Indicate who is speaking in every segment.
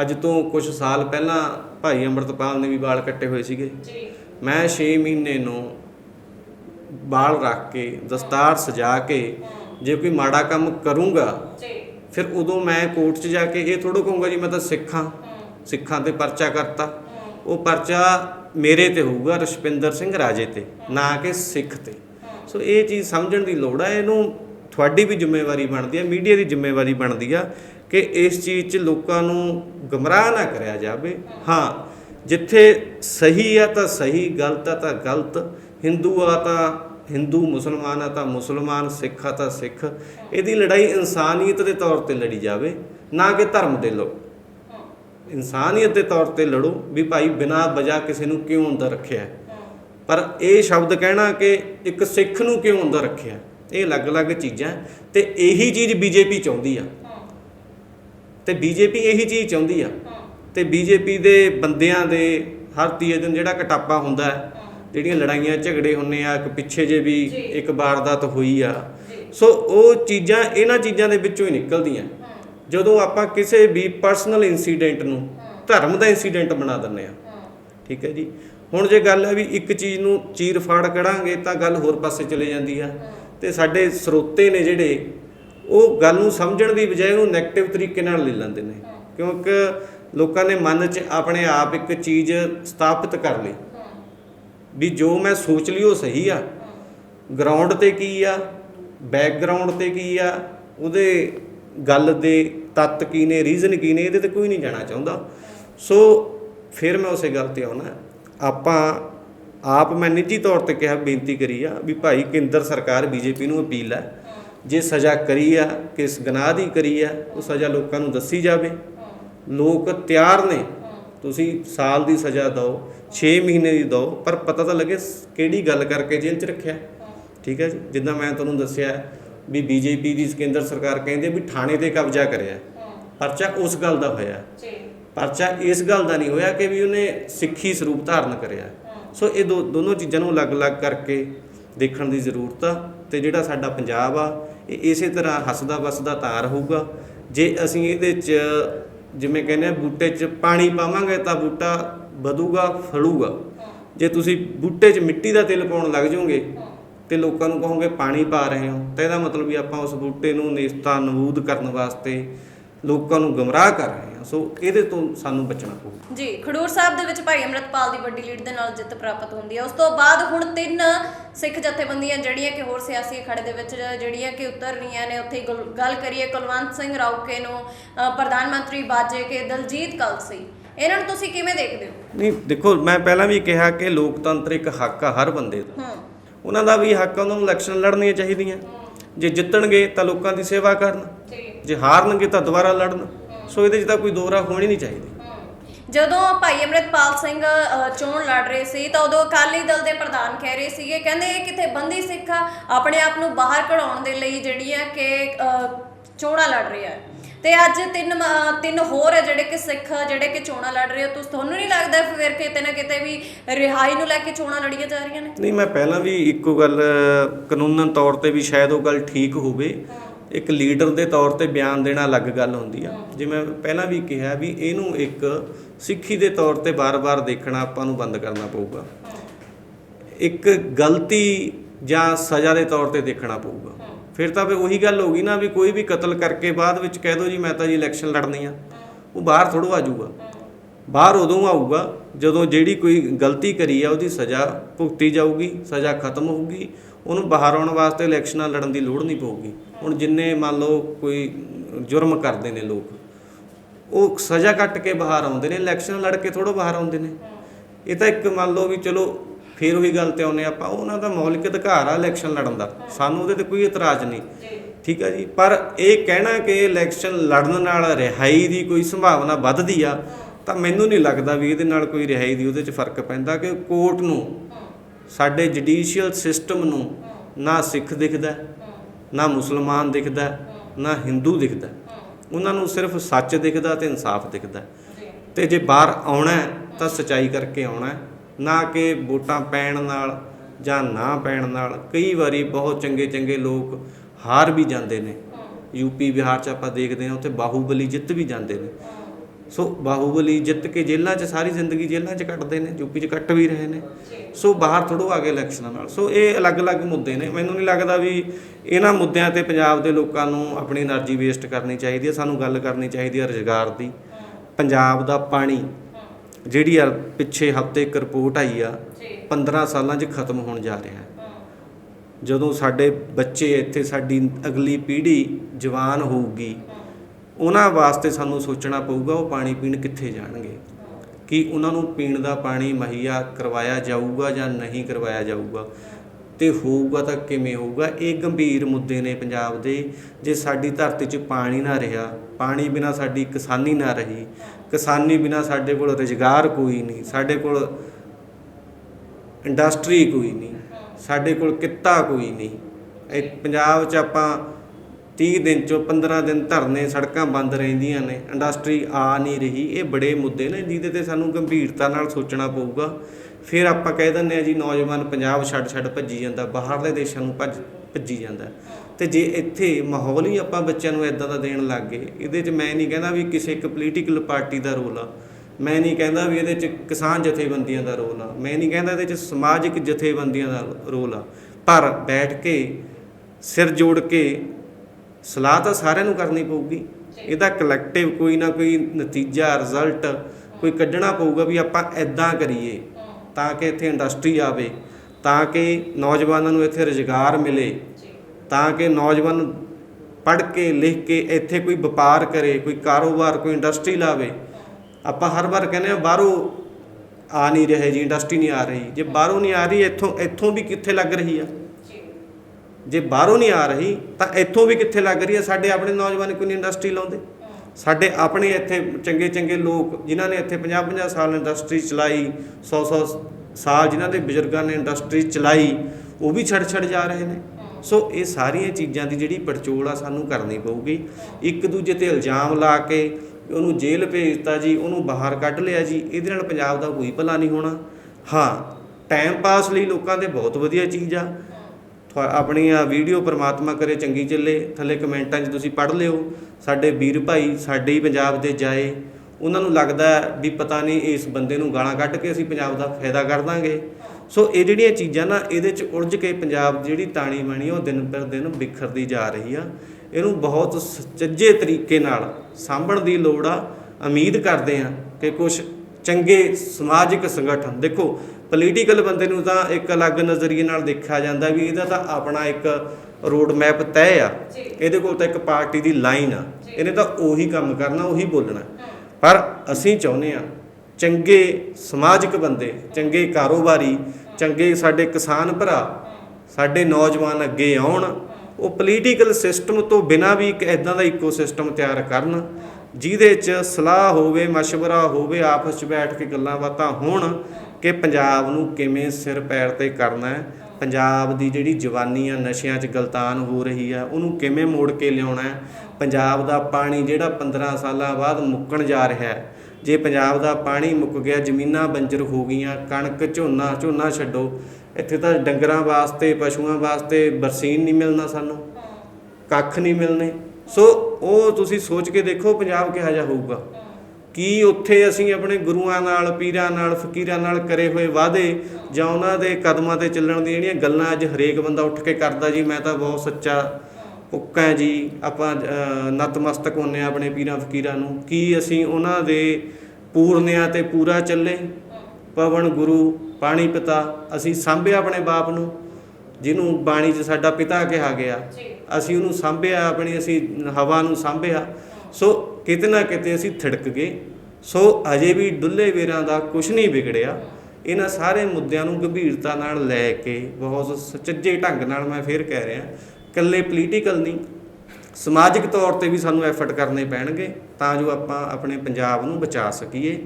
Speaker 1: ਅੱਜ ਤੋਂ ਕੁਝ ਸਾਲ ਪਹਿਲਾਂ ਭਾਈ ਅੰਮ੍ਰਿਤਪਾਲ ਨੇ ਵੀ ਵਾਲ ਕੱਟੇ ਹੋਏ ਸੀਗੇ।
Speaker 2: ਜੀ।
Speaker 1: ਮੈਂ 6 ਮਹੀਨੇ ਨੂੰ ਵਾਲ ਰੱਖ ਕੇ ਦਸਤਾਰ ਸਜਾ ਕੇ ਜੇ ਕੋਈ ਮਾੜਾ ਕੰਮ ਕਰੂੰਗਾ
Speaker 2: ਜੀ।
Speaker 1: ਫਿਰ ਉਦੋਂ ਮੈਂ ਕੋਰਟ 'ਚ ਜਾ ਕੇ ਇਹ ਥੋੜ੍ਹਾ ਕਹੂੰਗਾ ਜੀ ਮੈਂ ਤਾਂ ਸਿੱਖਾਂ। ਸਿੱਖਾਂ ਤੇ ਪਰਚਾ ਕਰਤਾ। ਉਹ ਪਰਚਾ ਮੇਰੇ ਤੇ ਹੋਊਗਾ ਰਸ਼ਪਿੰਦਰ ਸਿੰਘ ਰਾਜੇ ਤੇ ਨਾ ਕਿ ਸਿੱਖ ਤੇ। ਸੋ ਇਹ ਚੀਜ਼ ਸਮਝਣ ਦੀ ਲੋੜ ਹੈ ਇਹਨੂੰ ਤੁਹਾਡੀ ਵੀ ਜ਼ਿੰਮੇਵਾਰੀ ਬਣਦੀ ਹੈ ਮੀਡੀਆ ਦੀ ਜ਼ਿੰਮੇਵਾਰੀ ਬਣਦੀ ਆ। ਕਿ ਇਸ ਚੀਜ਼ 'ਚ ਲੋਕਾਂ ਨੂੰ ਗਮਰਾਹ ਨਾ ਕਰਿਆ ਜਾਵੇ। ਹਾਂ, ਜਿੱਥੇ ਸਹੀ ਆ ਤਾਂ ਸਹੀ, ਗਲਤ ਆ ਤਾਂ ਗਲਤ, ਹਿੰਦੂ ਆ ਤਾਂ ਹਿੰਦੂ, ਮੁਸਲਮਾਨ ਆ ਤਾਂ ਮੁਸਲਮਾਨ, ਸਿੱਖ ਆ ਤਾਂ ਸਿੱਖ, ਇਹਦੀ ਲੜਾਈ ਇਨਸਾਨੀਅਤ ਦੇ ਤੌਰ ਤੇ ਲੜੀ ਜਾਵੇ, ਨਾ ਕਿ ਧਰਮ ਦੇ ਲੋ ਇਨਸਾਨੀਅਤ ਦੇ ਤੌਰ ਤੇ ਲੜੋ ਵੀ ਭਾਈ ਬਿਨਾਂ ਵਜ੍ਹਾ ਕਿਸੇ ਨੂੰ ਕਿਉਂ ਅੰਦਰ ਰੱਖਿਆ? ਪਰ ਇਹ ਸ਼ਬਦ ਕਹਿਣਾ ਕਿ ਇੱਕ ਸਿੱਖ ਨੂੰ ਕਿਉਂ ਅੰਦਰ ਰੱਖਿਆ? ਇਹ ਅਲੱਗ-ਅਲੱਗ ਚੀਜ਼ਾਂ ਹੈ ਤੇ ਇਹੀ ਚੀਜ਼ ਬੀਜੇਪੀ ਚਾਹੁੰਦੀ ਆ। ਤੇ ਬੀਜੇਪੀ ਇਹੀ ਚੀਜ਼ ਚਾਹੁੰਦੀ ਆ। ਤੇ ਬੀਜੇਪੀ ਦੇ ਬੰਦਿਆਂ ਦੇ ਹਰ ਤੀਏ ਦਿਨ ਜਿਹੜਾ ਕਟਾਪਾ ਹੁੰਦਾ ਹੈ ਜਿਹੜੀਆਂ ਲੜਾਈਆਂ ਝਗੜੇ ਹੁੰਨੇ ਆ ਇੱਕ ਪਿੱਛੇ ਜੇ ਵੀ। ਇੱਕ ਵਾਰਦਾਤ ਹੋਈ ਆ। ਸੋ ਉਹ ਚੀਜ਼ਾਂ ਇਹਨਾਂ ਚੀਜ਼ਾਂ ਦੇ ਵਿੱਚੋਂ ਹੀ ਨਿਕਲਦੀਆਂ। ਜਦੋਂ ਆਪਾਂ ਕਿਸੇ ਵੀ ਪਰਸਨਲ ਇਨਸੀਡੈਂਟ ਨੂੰ ਧਰਮ ਦਾ ਇਨਸੀਡੈਂਟ ਬਣਾ ਦਿੰਦੇ ਆ। ਠੀਕ ਹੈ ਜੀ। ਹੁਣ ਜੇ ਗੱਲ ਹੈ ਵੀ ਇੱਕ ਚੀਜ਼ ਨੂੰ ਚੀਰ ਫਾੜ ਕਰਾਂਗੇ ਤਾਂ ਗੱਲ ਹੋਰ ਪਾਸੇ ਚਲੇ ਜਾਂਦੀ ਆ। ਤੇ ਸਾਡੇ ਸਰੋਤੇ ਨੇ ਜਿਹੜੇ ਉਹ ਗੱਲ ਨੂੰ ਸਮਝਣ ਦੀ ਬਜਾਏ ਉਹਨੂੰ 네ਗੇਟਿਵ ਤਰੀਕੇ ਨਾਲ ਲੈ ਲੈਂਦੇ ਨੇ। ਕਿਉਂਕਿ ਲੋਕਾਂ ਨੇ ਮਨ 'ਚ ਆਪਣੇ ਆਪ ਇੱਕ ਚੀਜ਼ ਸਥਾਪਿਤ ਕਰ ਲਈ। ਵੀ ਜੋ ਮੈਂ ਸੋਚ ਲਈ ਉਹ ਸਹੀ ਆ। ਗਰਾਊਂਡ ਤੇ ਕੀ ਆ? ਬੈਕਗ੍ਰਾਉਂਡ ਤੇ ਕੀ ਆ? ਉਹਦੇ ਗੱਲ ਦੇ ਤੱਤ ਕੀ ਨੇ? ਰੀਜ਼ਨ ਕੀ ਨੇ? ਇਹਦੇ ਤੇ ਕੋਈ ਨਹੀਂ ਜਾਣਾ ਚਾਹੁੰਦਾ। ਸੋ ਫਿਰ ਮੈਂ ਉਸੇ ਗੱਲ ਤੇ ਆਉਣਾ। ਆਪਾਂ ਆਪ ਮੈਂ ਨਿੱਜੀ ਤੌਰ ਤੇ ਕਿਹਾ, ਬੇਨਤੀ ਕਰੀ ਆ ਵੀ ਭਾਈ ਕੇਂਦਰ ਸਰਕਾਰ, ਬੀਜੇਪੀ ਨੂੰ ਅਪੀਲ ਹੈ। ਜੇ ਸਜ਼ਾ ਕਰੀ ਆ ਕਿਸ ਗੁਨਾਹ ਦੀ ਕਰੀ ਆ ਉਹ ਸਜ਼ਾ ਲੋਕਾਂ ਨੂੰ ਦੱਸੀ ਜਾਵੇ। ਲੋਕ ਤਿਆਰ ਨੇ। ਤੁਸੀਂ ਸਾਲ ਦੀ ਸਜ਼ਾ ਦਿਓ 6 ਮਹੀਨੇ ਦੀ ਦਿਓ ਪਰ ਪਤਾ ਤਾਂ ਲੱਗੇ ਕਿਹੜੀ ਗੱਲ ਕਰਕੇ ਜੇਲ੍ਹ 'ਚ ਰੱਖਿਆ। ਠੀਕ ਹੈ ਜੀ? ਜਿੱਦਾਂ ਮੈਂ ਤੁਹਾਨੂੰ ਦੱਸਿਆ ਵੀ ਬੀਜੇਪੀ ਦੀ ਕੇਂਦਰ ਸਰਕਾਰ ਕਹਿੰਦੇ ਵੀ ਥਾਣੇ ਤੇ ਕਬਜ਼ਾ ਕਰਿਆ। ਪਰਚਾ ਉਸ ਗੱਲ ਦਾ ਹੋਇਆ।
Speaker 2: ਜੀ।
Speaker 1: ਪਰਚਾ ਇਸ ਗੱਲ ਦਾ ਨਹੀਂ ਹੋਇਆ ਕਿ ਵੀ ਉਹਨੇ ਸਿੱਖੀ ਸਰੂਪ ਧਾਰਨ ਕਰਿਆ। ਸੋ ਇਹ ਦੋ ਦੋਨੋਂ ਚੀਜ਼ਾਂ ਨੂੰ ਅਲੱਗ-ਅਲੱਗ ਕਰਕੇ ਦੇਖਣ ਦੀ ਜ਼ਰੂਰਤ ਆ ਤੇ ਜਿਹੜਾ ਸਾਡਾ ਪੰਜਾਬ ਆ ਇਸੇ ਤਰ੍ਹਾਂ ਹੱਸਦਾ ਵਸਦਾ ਤਾਰ ਹੋਊਗਾ। ਜੇ ਅਸੀਂ ਇਹਦੇ 'ਚ ਜਿਵੇਂ ਕਹਿੰਦੇ ਆ ਬੂਟੇ 'ਚ ਪਾਣੀ ਪਾਵਾਂਗੇ ਤਾਂ ਬੂਟਾ ਵਧੂਗਾ, ਫਲੂਗਾ। ਜੇ ਤੁਸੀਂ ਬੂਟੇ 'ਚ ਮਿੱਟੀ ਦਾ ਤਿਲ ਪਾਉਣ ਲੱਗ ਜਾਓਗੇ ਤੇ ਲੋਕਾਂ ਨੂੰ ਕਹੋਗੇ ਪਾਣੀ ਪਾ ਰਹੇ ਹੋ, ਤਾਂ ਇਹਦਾ ਮਤਲਬ ਵੀ ਆਪਾਂ ਉਸ ਬੂਟੇ ਨੂੰ ਨੇਸਤਾ ਨਬੂਦ ਕਰਨ ਵਾਸਤੇ ਲੋਕਾਂ ਨੂੰ ਗਮਰਾਹ ਕਰ ਰਹੇ ਹਾਂ। ਸੋ ਇਹਦੇ ਤੋਂ ਸਾਨੂੰ ਬਚਣਾ ਪਊਗਾ
Speaker 2: ਜੀ ਖਡੂਰ ਸਾਹਿਬ ਦੇ ਵਿੱਚ ਭਾਈ ਅੰਮ੍ਰਿਤਪਾਲ ਦੀ ਵੱਡੀ ਲੀਡ ਦੇ ਨਾਲ ਜਿੱਤ ਪ੍ਰਾਪਤ ਹੁੰਦੀ ਹੈ। ਉਸ ਤੋਂ ਬਾਅਦ ਹੁਣ ਤਿੰਨ ਸਿੱਖ ਜਥੇਬੰਦੀਆਂ ਜਿਹੜੀਆਂ ਕਿ ਹੋਰ ਸਿਆਸੀ ਅਖਾੜੇ ਦੇ ਵਿੱਚ ਜਿਹੜੀਆਂ ਕਿ ਉਤਰ ਰਹੀਆਂ ਨੇ ਉੱਥੇ ਗੁਲ- ਗੱਲ ਕਰੀਏ ਕੁਲਵੰਤ ਸਿੰਘ ਰਾਉਕੇ ਨੂੰ ਅ, ਪ੍ਰਧਾਨ ਮੰਤਰੀ ਬਾਜੇ ਕੇ ਦਲਜੀਤ ਕਲਸੀ ਇਹਨਾਂ ਨੂੰ ਤੁਸੀਂ ਕਿਵੇਂ ਦੇਖਦੇ ਹੋ?
Speaker 1: ਨਹੀਂ ਦੇਖੋ ਮੈਂ ਪਹਿਲਾਂ ਵੀ ਕਿਹਾ ਕਿ ਲੋਕਤੰਤਰ ਇੱਕ ਹੱਕ ਆ ਹਰ ਬੰਦੇ ਦਾ।
Speaker 2: ਹੂੰ।
Speaker 1: ਉਹਨਾਂ ਦਾ ਵੀ ਹੱਕ ਆ ਉਹਨਾਂ ਨੂੰ ਇਲੈਕਸ਼ਨ ਲੜਨੀਆਂ ਚਾਹੀਦੀਆਂ। ਜੇ ਜਿੱਤਣਗੇ ਤਾਂ ਲੋਕਾਂ ਦੀ ਸੇਵਾ ਕਰਨ।
Speaker 2: ਜੀ।
Speaker 1: ਹਾਰਨਗੇ ਤਾਂ ਦੁਬਾਰਾ ਲੜਨ। ਸੋ ਇਹਦੇ 'ਚ ਤਾਂ ਕੋਈ ਦੋਰਾ ਹੋਣੀ ਨਹੀਂ ਚਾਹੀਦੀ।
Speaker 2: ਜਦੋਂ ਭਾਈ ਅੰਮ੍ਰਿਤਪਾਲ ਸਿੰਘ ਚੋਣ ਲੜ ਰਹੇ ਸੀ ਤਾਂ ਉਦੋਂ ਅਕਾਲੀ ਦਲ ਦੇ ਪ੍ਰਧਾਨ ਕਹਿ ਰਹੇ ਸੀਗੇ ਕਹਿੰਦੇ ਇਹ ਕਿਤੇ ਬੰਦੀ ਸਿੱਖ ਆਪਣੇ ਆਪ ਨੂੰ ਬਾਹਰ ਕਢਾਉਣ ਦੇ ਲਈ ਜਿਹੜੀ ਆ ਕਿ ਚੋਣਾਂ ਲੜ ਰਿਹਾ ਹੈ। ਤੇ ਅੱਜ ਤਿੰਨ ਤਿੰਨ ਹੋਰ ਹੈ ਜਿਹੜੇ ਕਿ ਸਿੱਖ ਜਿਹੜੇ ਕਿ ਚੋਣਾਂ ਲੜ ਰਹੇ ਹੋ ਤੁਸੀਂ ਤੁਹਾਨੂੰ ਨਹੀਂ ਲੱਗਦਾ ਫਿਰ ਕਿਤੇ ਨਾ ਕਿਤੇ ਵੀ ਰਿਹਾਈ ਨੂੰ ਲੈ ਕੇ ਚੋਣਾਂ ਲੜੀਆਂ ਜਾ ਰਹੀਆਂ ਨੇ?
Speaker 1: ਨਹੀਂ ਮੈਂ ਪਹਿਲਾਂ ਵੀ ਇੱਕੋ ਗੱਲ ਕਾਨੂੰਨਨ ਤੌਰ ਤੇ ਵੀ ਸ਼ਾਇਦ ਉਹ ਗੱਲ ਠੀਕ ਹੋਵੇ। ਇੱਕ ਲੀਡਰ ਦੇ ਤੌਰ ਤੇ ਬਿਆਨ ਦੇਣਾ ਅਲੱਗ ਗੱਲ ਹੁੰਦੀ ਆ। ਜਿਵੇਂ ਪਹਿਲਾਂ ਵੀ ਕਿਹਾ ਵੀ ਇਹਨੂੰ ਇੱਕ ਸਿੱਖੀ ਦੇ ਤੌਰ ਤੇ ਬਾਰ-ਬਾਰ ਦੇਖਣਾ ਆਪਾਂ ਨੂੰ ਬੰਦ ਕਰਨਾ ਪਊਗਾ। ਇੱਕ ਗਲਤੀ ਜਾਂ ਸਜ਼ਾ ਦੇ ਤੌਰ ਤੇ ਦੇਖਣਾ ਪਊਗਾ। ਫਿਰ ਤਾਂ ਵੀ ਉਹੀ ਗੱਲ ਹੋ ਗਈ ਨਾ ਵੀ ਕੋਈ ਵੀ ਕਤਲ ਕਰਕੇ ਬਾਅਦ ਵਿੱਚ ਕਹਿ ਦੋ ਜੀ ਮੈਂ ਤਾਂ ਜੀ ਇਲੈਕਸ਼ਨ ਲੜਨੀ ਆ। ਉਹ ਬਾਹਰ ਥੋੜੋ ਆ ਜਾਊਗਾ। ਬਾਹਰ ਉਦੋਂ ਆਊਗਾ ਜਦੋਂ ਜਿਹੜੀ ਕੋਈ ਗਲਤੀ ਕਰੀ ਆ ਉਹਦੀ ਸਜ਼ਾ ਭੁਗਤੀ ਜਾਊਗੀ, ਸਜ਼ਾ ਖਤਮ ਹੋਊਗੀ, ਉਹਨੂੰ ਬਾਹਰ ਆਉਣ ਵਾਸਤੇ ਇਲੈਕਸ਼ਨਾਂ ਲੜਨ ਦੀ ਲੋੜ ਨਹੀਂ ਪਊਗੀ। ਹੁਣ ਜਿੰਨੇ ਮੰਨ ਲਓ ਕੋਈ ਜੁਰਮ ਕਰਦੇ ਨੇ ਲੋਕ, ਉਹ ਸਜ਼ਾ ਕੱਟ ਕੇ ਬਾਹਰ ਆਉਂਦੇ ਨੇ, ਇਲੈਕਸ਼ਨ ਲੜ ਕੇ ਥੋੜੋ ਬਾਹਰ ਆਉਂਦੇ ਨੇ। ਇਹ ਤਾਂ ਇੱਕ ਮੰਨ ਲਓ ਵੀ ਚਲੋ ਫਿਰ ਉਹੀ ਗੱਲ ਤੇ ਆਉਨੇ ਆਪਾਂ, ਉਹਨਾਂ ਦਾ ਮੌਲਿਕ ਅਧਿਕਾਰ ਆ ਇਲੈਕਸ਼ਨ ਲੜਨ ਦਾ। ਸਾਨੂੰ ਉਹਦੇ ਤੇ ਕੋਈ ਇਤਰਾਜ਼ ਨਹੀਂ। ਠੀਕ ਆ ਜੀ? ਪਰ ਇਹ ਕਹਿਣਾ ਕਿ ਇਲੈਕਸ਼ਨ ਲੜਨ ਨਾਲ ਰਿਹਾਈ ਦੀ ਕੋਈ ਸੰਭਾਵਨਾ ਵੱਧਦੀ ਆ, ਤਾਂ ਮੈਨੂੰ ਨਹੀਂ ਲੱਗਦਾ ਵੀ ਇਹਦੇ ਨਾਲ ਕੋਈ ਰਿਹਾਈ ਦੀ ਉਹਦੇ 'ਚ ਫ਼ਰਕ ਪੈਂਦਾ ਕਿ ਕੋਰਟ ਨੂੰ, ਸਾਡੇ ਜੁਡੀਸ਼ੀਅਲ ਸਿਸਟਮ ਨੂੰ ਨਾ ਸਿੱਖ ਦਿਖਦਾ, ਨਾ ਮੁਸਲਮਾਨ ਦਿਖਦਾ, ਨਾ ਹਿੰਦੂ ਦਿਖਦਾ। ਉਹਨਾਂ ਨੂੰ ਸਿਰਫ ਸੱਚ ਦਿਖਦਾ ਤੇ ਇਨਸਾਫ ਦਿਖਦਾ। ਤੇ ਜੇ ਬਾਹਰ ਆਉਣਾ ਤਾਂ ਸਚਾਈ ਕਰਕੇ ਆਉਣਾ ਨਾ ਕਿ ਵੋਟਾਂ ਪੈਣ ਨਾਲ ਜਾਂ ਨਾ ਪੈਣ ਨਾਲ, ਕਈ ਵਾਰੀ ਬਹੁਤ ਚੰਗੇ ਚੰਗੇ ਲੋਕ ਹਾਰ ਵੀ ਜਾਂਦੇ ਨੇ। ਯੂਪੀ ਬਿਹਾਰ ਚ ਆਪਾਂ ਦੇਖਦੇ ਹਾਂ, ਉੱਥੇ ਬਾਹੂਬਲੀ ਜਿੱਤ ਵੀ ਜਾਂਦੇ ਨੇ। ਸੋ ਬਾਹੂਬਲੀ ਜਿੱਤ ਕੇ ਜੇਲ੍ਹਾਂ 'ਚ, ਸਾਰੀ ਜ਼ਿੰਦਗੀ ਜੇਲ੍ਹਾਂ 'ਚ ਕੱਟਦੇ ਨੇ ਯੂਪੀ 'ਚ ਕੱਟ ਵੀ ਰਹੇ ਨੇ। ਸੋ ਬਾਹਰ ਥੋੜੋ ਆ ਗਏ ਇਲੈਕਸ਼ਨਾਂ ਨਾਲ। ਸੋ ਇਹ ਅਲੱਗ-ਅਲੱਗ ਮੁੱਦੇ ਨੇ। ਮੈਨੂੰ ਨਹੀਂ ਲੱਗਦਾ ਵੀ ਇਹਨਾਂ ਮੁੱਦਿਆਂ ਤੇ ਪੰਜਾਬ ਦੇ ਲੋਕਾਂ ਨੂੰ ਆਪਣੀ એનર્ਜੀ ਵੇਸਟ ਕਰਨੀ ਚਾਹੀਦੀ ਹੈ, ਸਾਨੂੰ ਗੱਲ ਕਰਨੀ ਚਾਹੀਦੀ ਹੈ ਰੋਜ਼ਗਾਰ ਦੀ। ਪੰਜਾਬ ਦਾ ਪਾਣੀ ਜਿਹੜੀ ਆ ਪਿੱਛੇ ਹਫ਼ਤੇ ਇੱਕ ਰਿਪੋਰਟ ਆਈ ਆ 15 ਸਾਲਾਂ 'ਚ ਖਤਮ ਹੋਣ ਜਾ ਰਿਹਾ ਹੈ। ਜਦੋਂ ਸਾਡੇ ਬੱਚੇ ਇੱਥੇ ਸਾਡੀ ਅਗਲੀ ਪੀੜ੍ਹੀ ਜਵਾਨ ਹੋਊਗੀ ਉਹਨਾਂ ਵਾਸਤੇ ਸਾਨੂੰ ਸੋਚਣਾ ਪਊਗਾ ਉਹ ਪਾਣੀ ਪੀਣ ਕਿੱਥੇ ਜਾਣਗੇ। ਕਿ ਉਹਨਾਂ ਨੂੰ ਪੀਣ ਦਾ ਪਾਣੀ ਮੁਹੱਈਆ ਕਰਵਾਇਆ ਜਾਊਗਾ ਜਾਂ ਨਹੀਂ ਕਰਵਾਇਆ ਜਾਊਗਾ? ਤੇ ਹੋਊਗਾ ਤਾਂ ਕਿਵੇਂ ਹੋਊਗਾ? ਇਹ ਗੰਭੀਰ ਮੁੱਦੇ ਨੇ ਪੰਜਾਬ ਦੇ। ਜੇ ਸਾਡੀ ਧਰਤੀ 'ਚ ਪਾਣੀ ਨਾ ਰਿਹਾ ਪਾਣੀ ਬਿਨਾ ਸਾਡੀ ਕਿਸਾਨੀ ਨਾ ਰਹੀ, ਕਿਸਾਨੀ ਬਿਨਾ ਸਾਡੇ ਕੋਲ ਰੁਜ਼ਗਾਰ ਕੋਈ ਨਹੀਂ, ਸਾਡੇ ਕੋਲ ਇੰਡਸਟਰੀ ਕੋਈ ਨਹੀਂ, ਸਾਡੇ ਕੋਲ ਕਿੱਤਾ ਕੋਈ ਨਹੀਂ। ਇਹ ਪੰਜਾਬ 'ਚ ਆਪਾਂ 30 ਦਿਨ ਚੋਂ 15 ਦਿਨ ਧਰਨੇ ਸੜਕਾਂ ਬੰਦ ਰਹਿੰਦੀਆਂ ਨੇ, ਇੰਡਸਟਰੀ ਆ ਨਹੀਂ ਰਹੀ, ਇਹ ਬੜੇ ਮੁੱਦੇ ਨੇ ਜਿਹਦੇ ਤੇ ਸਾਨੂੰ ਗੰਭੀਰਤਾ ਨਾਲ ਸੋਚਣਾ ਪਊਗਾ। ਫਿਰ ਆਪਾਂ ਕਹਿ ਦਿੰਦੇ ਆ ਜੀ, ਨੌਜਵਾਨ ਪੰਜਾਬ ਛੱਡ ਛੱਡ ਭੱਜੀ ਜਾਂਦਾ, ਬਾਹਰਲੇ ਦੇਸ਼ਾਂ ਨੂੰ ਭੱਜ ਭੱਜੀ ਜਾਂਦਾ। ਤੇ ਜੇ ਇੱਥੇ ਮਾਹੌਲ ਹੀ ਆਪਾਂ ਬੱਚਿਆਂ ਨੂੰ ਇਦਾਂ ਦਾ ਦੇਣ ਲੱਗ ਗਏ ਇਹਦੇ 'ਚ ਮੈਂ ਨਹੀਂ ਕਹਿੰਦਾ ਵੀ ਕਿਸੇ ਇੱਕ ਪੋਲੀਟੀਕਲ ਪਾਰਟੀ ਦਾ ਰੋਲ ਆ। ਮੈਂ ਨਹੀਂ ਕਹਿੰਦਾ ਵੀ ਇਹਦੇ 'ਚ ਕਿਸਾਨ ਜਥੇਬੰਦੀਆਂ ਦਾ ਰੋਲ ਆ। ਮੈਂ ਨਹੀਂ ਕਹਿੰਦਾ ਇਹਦੇ 'ਚ ਸਮਾਜਿਕ ਜਥੇਬੰਦੀਆਂ ਦਾ ਰੋਲ ਆ। ਪਰ ਬੈਠ ਕੇ ਸਿਰ ਜੋੜ ਕੇ ਸਲਾਹ ਤਾਂ ਸਾਰਿਆਂ ਨੂੰ ਕਰਨੀ ਪਊਗੀ। ਇਹਦਾ ਕਲੈਕਟਿਵ ਕੋਈ ਨਾ ਕੋਈ ਨਤੀਜਾ ਰਿਜ਼ਲਟ ਕੋਈ ਕੱਢਣਾ ਪਊਗਾ ਵੀ ਆਪਾਂ ਐਦਾਂ ਕਰੀਏ। ਤਾਂ ਕਿ ਇੱਥੇ ਇੰਡਸਟਰੀ ਆਵੇ ਤਾਂ ਕਿ ਨੌਜਵਾਨਾਂ ਨੂੰ ਇੱਥੇ ਰੁਜ਼ਗਾਰ ਮਿਲੇ। ਤਾਂ ਕਿ ਨੌਜਵਾਨ ਪੜ੍ਹ ਕੇ ਲਿਖ ਕੇ ਇੱਥੇ ਕੋਈ ਵਪਾਰ ਕਰੇ ਕੋਈ ਕਾਰੋਬਾਰ ਕੋਈ ਇੰਡਸਟਰੀ ਲਾਵੇ। ਆਪਾਂ ਹਰ ਵਾਰ ਕਹਿੰਦੇ ਆ ਬਾਹਰੋਂ ਆ ਨਹੀਂ ਰਹੇ ਜੀ ਇੰਡਸਟਰੀ ਨਹੀਂ ਆ ਰਹੀ। ਜੇ ਬਾਹਰੋਂ ਨਹੀਂ ਆ ਰਹੀ ਇੱਥੋਂ ਇੱਥੋਂ ਵੀ ਕਿੱਥੇ ਲੱਗ ਰਹੀ ਆ? ਜੇ। ਬਾਹਰੋਂ ਨਹੀਂ ਆ ਰਹੀ ਤਾਂ ਇੱਥੋਂ ਵੀ ਕਿੱਥੇ ਲੱਗ ਰਹੀ ਹੈ ਸਾਡੇ ਆਪਣੇ ਨੌਜਵਾਨ ਕੋਈ ਨਹੀਂ ਇੰਡਸਟਰੀ ਲਾਉਂਦੇ। ਸਾਡੇ ਆਪਣੇ ਇੱਥੇ ਚੰਗੇ ਚੰਗੇ ਲੋਕ ਜਿਨ੍ਹਾਂ ਨੇ ਇੱਥੇ 50 50 ਸਾਲ ਇੰਡਸਟਰੀ ਚਲਾਈ 100 100 ਸਾਲ ਜਿਨ੍ਹਾਂ ਦੇ ਬਜ਼ੁਰਗਾਂ ਨੇ ਇੰਡਸਟਰੀ ਚਲਾਈ ਉਹ ਵੀ ਛੱਡ ਛੱਡ ਜਾ ਰਹੇ ਨੇ। ਸੋ ਇਹ ਸਾਰੀਆਂ ਚੀਜ਼ਾਂ ਦੀ ਜਿਹੜੀ ਪੜਚੋਲ ਆ ਸਾਨੂੰ ਕਰਨੀ ਪਊਗੀ। ਇੱਕ ਦੂਜੇ ਤੇ ਇਲਜ਼ਾਮ ਲਾ ਕੇ ਉਹਨੂੰ ਜੇਲ੍ਹ ਭੇਜਤਾ ਜੀ, ਉਹਨੂੰ ਬਾਹਰ ਕੱਢ ਲਿਆ ਜੀ, ਇਹਦੇ ਨਾਲ ਪੰਜਾਬ ਦਾ ਕੋਈ ਭਲਾ ਨਹੀਂ ਹੋਣਾ। ਹਾਂ ਟਾਈਮ ਪਾਸ ਲਈ ਲੋਕਾਂ ਦੇ ਬਹੁਤ ਵਧੀਆ ਚੀਜ਼ ਆ। ਤੁਹਾ- ਆਪਣੀ ਆ ਵੀਡੀਓ ਪ੍ਰਮਾਤਮਾ ਕਰੇ, ਚੰਗੀ ਚੱਲੇ, ਥੱਲੇ ਕਮੈਂਟਾਂ 'ਚ ਤੁਸੀਂ ਪੜ੍ਹ ਲਿਓ। ਸਾਡੇ ਵੀਰ ਭਾਈ, ਸਾਡੇ ਹੀ ਪੰਜਾਬ ਦੇ ਜਾਏ। ਉਹਨਾਂ ਨੂੰ ਲੱਗਦਾ ਵੀ ਪਤਾ ਨਹੀਂ ਇਸ ਬੰਦੇ ਨੂੰ ਗਾਲਾਂ ਕੱਢ ਕੇ ਅਸੀਂ ਪੰਜਾਬ ਦਾ ਫਾਇਦਾ ਕਰ ਦਾਂਗੇ। ਸੋ ਇਹ ਜਿਹੜੀਆਂ ਚੀਜ਼ਾਂ ਨਾ ਇਹਦੇ 'ਚ ਉਲਝ ਕੇ ਪੰਜਾਬ ਜਿਹੜੀ ਤਾਣੀ ਬਣੀ ਉਹ ਦਿਨ ਪਰ ਦਿਨ ਬਿਖਰਦੀ ਜਾ ਰਹੀ ਆ। ਇਹਨੂੰ ਬਹੁਤ ਸੁਚੱਜੇ ਤਰੀਕੇ ਨਾਲ ਸਾਂਭਣ ਦੀ ਲੋੜ ਆ। ਉਮੀਦ ਕਰਦੇ ਆ ਕਿ ਕੁਝ ਚੰਗੇ ਸਮਾਜਿਕ ਸੰਗਠਨ ਦੇਖੋ ਪੋਲੀਟੀਕਲ ਬੰਦੇ ਨੂੰ ਤਾਂ ਇੱਕ ਅਲੱਗ ਨਜ਼ਰੀਏ ਨਾਲ ਦੇਖਿਆ ਜਾਂਦਾ ਵੀ ਇਹਦਾ ਤਾਂ ਆਪਣਾ ਇੱਕ ਰੋਡ ਮੈਪ ਤੈਅ ਆ। ਇਹਦੇ ਕੋਲ ਤਾਂ ਇੱਕ ਪਾਰਟੀ ਦੀ ਲਾਈਨ ਆ। ਇਹਨੇ ਤਾਂ ਉਹੀ ਕੰਮ ਕਰਨਾ ਉਹੀ ਬੋਲਣਾ। ਪਰ ਅਸੀਂ ਚਾਹੁੰਦੇ ਆ ਚੰਗੇ ਸਮਾਜਿਕ ਬੰਦੇ ਚੰਗੇ ਕਾਰੋਬਾਰੀ ਚੰਗੇ ਸਾਡੇ ਕਿਸਾਨ ਭਰਾ, ਸਾਡੇ ਨੌਜਵਾਨ ਅੱਗੇ ਆਉਣ, ਉਹ ਪੋਲੀਟੀਕਲ ਸਿਸਟਮ ਤੋਂ ਬਿਨਾ ਵੀ ਇੱਕ ਐਦਾਂ ਦਾ ਇਕੋਸਿਸਟਮ ਤਿਆਰ ਕਰਨ, ਜਿਹਦੇ 'ਚ ਸਲਾਹ ਹੋਵੇ مشਵਰਾ ਹੋਵੇ, ਆਪਸ 'ਚ ਬੈਠ ਕੇ ਗੱਲਾਂ ਬਾਤਾਂ ਹੋਣ ਕਿ ਪੰਜਾਬ ਨੂੰ ਕਿਵੇਂ ਸਿਰ ਪੈਰ ਤੇ ਕਰਨਾ ਪੰਜਾਬ ਦੀ ਜਿਹੜੀ ਜਵਾਨੀ ਆ ਨਸ਼ਿਆਂ 'ਚ ਗਲਤਾਨ ਹੋ ਰਹੀ ਆ ਉਹਨੂੰ ਕਿਵੇਂ ਮੋੜ ਕੇ ਲਿਆਉਣਾ ਪੰਜਾਬ ਦਾ ਪਾਣੀ ਜਿਹੜਾ 15 ਸਾਲਾਂ ਬਾਅਦ ਮੁੱਕਣ ਜਾ ਰਿਹਾ ਹੈ ਜੇ ਪੰਜਾਬ ਦਾ ਪਾਣੀ ਮੁੱਕ ਗਿਆ, ਜ਼ਮੀਨਾਂ ਬੰਜਰ ਹੋ ਗਈਆਂ, ਕਣਕ ਝੋਨਾ ਝੋਨਾ ਛੱਡੋ, ਇੱਥੇ ਤਾਂ ਡੰਗਰਾਂ ਵਾਸਤੇ, ਪਸ਼ੂਆਂ ਵਾਸਤੇ ਬਰਸੀਨ ਨਹੀਂ ਮਿਲਣਾ ਸਾਨੂੰ, ਕੱਖ ਨਹੀਂ ਮਿਲਨੇ ਸੋ ਉਹ ਤੁਸੀਂ ਸੋਚ ਕੇ ਦੇਖੋ ਪੰਜਾਬ ਕਿਹੋ ਜਿਹਾ ਹੋਊਗਾ। ਕੀ ਉੱਥੇ ਅਸੀਂ ਆਪਣੇ ਗੁਰੂਆਂ ਨਾਲ, ਪੀਰਾਂ ਨਾਲ, ਫਕੀਰਾਂ ਨਾਲ ਕਰੇ ਹੋਏ ਵਾਅਦੇ ਜਾਂ ਉਹਨਾਂ ਦੇ ਕਦਮਾਂ ਤੇ ਚੱਲਣ ਦੀਆਂ ਜਿਹੜੀਆਂ ਗੱਲਾਂ ਅੱਜ ਹਰੇਕ ਬੰਦਾ ਉੱਠ ਕੇ ਕਰਦਾ ਜੀ, ਮੈਂ ਤਾਂ ਬਹੁਤ ਸੱਚਾ ਹੈ ਜੀ ਆਪਾਂ ਨਤਮਸਤਕ ਹੁੰਨੇ ਆ ਆਪਣੇ ਪੀਰਾਂ ਫਕੀਰਾਂ ਨੂੰ। ਕੀ ਅਸੀਂ ਉਹਨਾਂ ਦੇ ਪੂਰਨਿਆਂ ਤੇ ਪੂਰਾ ਚੱਲੇ? ਪਵਨ ਗੁਰੂ ਪਾਣੀ ਪਿਤਾ ਅਸੀਂ ਸਾਂਭਿਆ ਆਪਣੇ ਬਾਪ ਨੂੰ ਜਿਹਨੂੰ ਬਾਣੀ 'ਚ ਸਾਡਾ ਪਿਤਾ ਕਿਹਾ ਗਿਆ। ਅਸੀਂ ਉਹਨੂੰ ਸਾਂਭਿਆ ਆਪਣੀ ਅਸੀਂ ਹਵਾ ਨੂੰ ਸਾਂਭਿਆ। ਸੋ ਕਿਤੇ ਨਾ ਕਿਤੇ ਅਸੀਂ ਥਿੜਕ ਗਏ। ਸੋ ਅਜੇ ਵੀ ਡੁੱਲੇ ਵੀਰਾਂ ਦਾ ਕੁਝ ਨਹੀਂ ਵਿਗੜਿਆ। ਇਹਨਾਂ ਸਾਰੇ ਮੁੱਦਿਆਂ ਨੂੰ ਗੰਭੀਰਤਾ ਨਾਲ ਲੈ ਕੇ ਬਹੁਤ ਸੁਚੱਜੇ ਢੰਗ ਨਾਲ ਮੈਂ ਫੇਰ ਕਹਿ ਰਿਹਾ। ਇਕੱਲੇ ਪੋਲੀਟੀਕਲ ਨਹੀਂ ਸਮਾਜਿਕ ਤੌਰ ਤੇ ਵੀ ਸਾਨੂੰ ਐਫਰਟ ਕਰਨੇ ਪੈਣਗੇ ਤਾਂ ਜੋ ਆਪਾਂ ਆਪਣੇ ਪੰਜਾਬ ਨੂੰ ਬਚਾ ਸਕੀਏ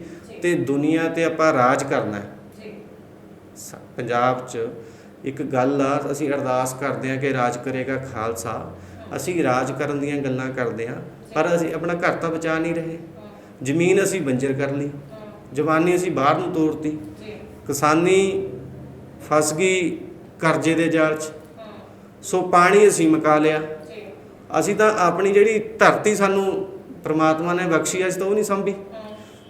Speaker 1: ਤੇ ਦੁਨੀਆ ਤੇ ਆਪਾਂ ਰਾਜ ਕਰਨਾ ਹੈ। ਪੰਜਾਬ 'ਚ ਇੱਕ ਗੱਲ ਆ ਅਸੀਂ ਅਰਦਾਸ ਕਰਦੇ ਆ ਕਿ ਰਾਜ ਕਰੇਗਾ ਖਾਲਸਾ। ਅਸੀਂ ਰਾਜ ਕਰਨ ਦੀਆਂ ਗੱਲਾਂ ਕਰਦੇ ਆ ਪਰ ਅਸੀਂ ਆਪਣਾ ਘਰ ਤਾਂ ਬਚਾ ਨਹੀਂ ਰਹੇ। ਜ਼ਮੀਨ ਅਸੀਂ ਬੰਜਰ ਕਰ ਲਈ ਜਵਾਨੀ ਅਸੀਂ ਬਾਹਰ ਨੂੰ ਤੋਰਤੀ। ਕਿਸਾਨੀ ਫਸ ਗਈ ਕਰਜ਼ੇ ਦੇ ਜਾਲ 'ਚ ਸੋ ਪਾਣੀ ਅਸੀਂ ਮਕਾ ਲਿਆ। ਅਸੀਂ ਤਾਂ ਆਪਣੀ ਜਿਹੜੀ ਧਰਤੀ ਸਾਨੂੰ ਪ੍ਰਮਾਤਮਾ ਨੇ ਬਖਸ਼ੀ ਆ ਅਸੀਂ ਤਾਂ ਉਹ ਨਹੀਂ ਸੰਭੀ।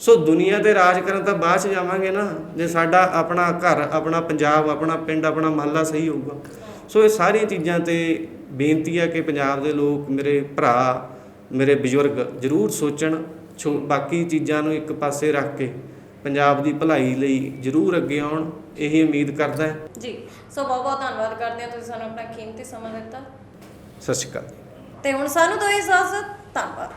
Speaker 1: ਸੋ ਦੁਨੀਆ ਤੇ ਰਾਜ ਕਰਨ ਤਾਂ ਬਾਅਦ ਚ ਜਾਵਾਂਗੇ ਨਾ ਜੇ ਸਾਡਾ ਆਪਣਾ ਘਰ ਆਪਣਾ ਪੰਜਾਬ ਆਪਣਾ ਪਿੰਡ ਆਪਣਾ ਮਹੱਲਾ ਸਹੀ ਹੋਊਗਾ। ਸੋ ਇਹ ਸਾਰੀਆਂ ਚੀਜ਼ਾਂ ਤੇ ਬੇਨਤੀ ਹੈ ਕਿ ਪੰਜਾਬ ਦੇ ਲੋਕ ਮੇਰੇ ਭਰਾ ਮੇਰੇ ਬਜ਼ੁਰਗ ਜ਼ਰੂਰ ਸੋਚਣ ਛੋ- ਬਾਕੀ ਚੀਜ਼ਾਂ ਨੂੰ ਇੱਕ ਪਾਸੇ ਰੱਖ ਕੇ ਪੰਜਾਬ ਦੀ ਭਲਾਈ ਲਈ ਜ਼ਰੂਰ ਅੱਗੇ ਆਉਣ। ਇਹੀ ਉਮੀਦ ਕਰਦਾ ਹੈ।
Speaker 2: ਜੀ ਸੋ ਬਹੁਤ ਬਹੁਤ ਧੰਨਵਾਦ ਕਰਦੇ ਹਾਂ ਤੁਸੀਂ ਸਾਨੂੰ ਆਪਣਾ ਕੀਮਤੀ ਸਮਾਂ ਦਿੱਤਾ।
Speaker 1: ਸਤਿ ਸ਼੍ਰੀ ਅਕਾਲ
Speaker 2: ਤੇ ਹੁਣ ਸਾਨੂੰ ਦੋ ਇਜਾਜ਼ਤ ਧੰਨਵਾਦ।